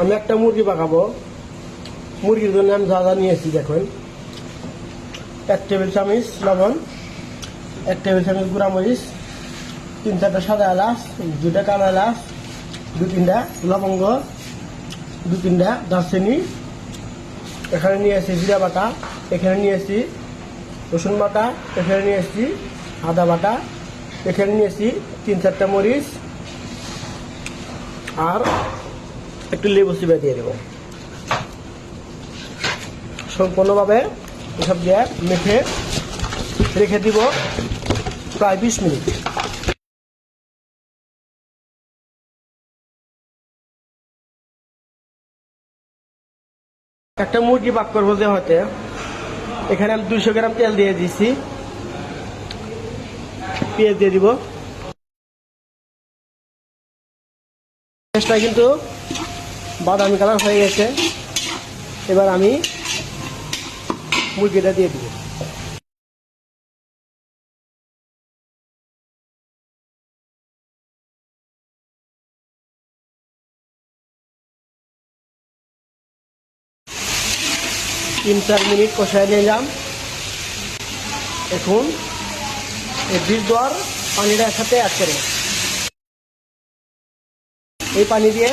আমি একটা মুরগি পাকাবো। মুরগির জন্য আমি যা যা নিয়েছি, দেখুন। এক টেবিল চামচ লবণ, এক টেবিল চামচ গুঁড়া মরিচ তিন চারটা সাদা এলাচ দুটা কালো এলাচ দু তিনটা লবঙ্গ দু তিনটা দারচিনি। এখানে নিয়ে এসেছি জিরা বাটা, এখানে নিয়ে এসেছি রসুন বাটা, এখানে নিয়ে এসেছি আদা বাটা, এখানে নিয়ে এসেছি তিন চারটা মরিচ আর একটু লেবু চিপে দিয়ে দেবো। সম্পূর্ণভাবে এসব দিয়ে মেখে রেখে দিব প্রায় বিশ মিনিট। একটা মুরগি পাক করব যে হতে। এখানে আমি দুইশো গ্রাম তেল দিয়ে দিছি। পেঁয়াজ দিয়ে দিব। কিন্তু বাদামি কালার হয়ে গেছে। এবার আমি মুরগিটা দিয়ে দিব। তিন চার মিনিট কষায় নিলাম এখন এই বীজ দেওয়ার পানিটা একসাথে অ্যাড করে। এই পানি দিয়ে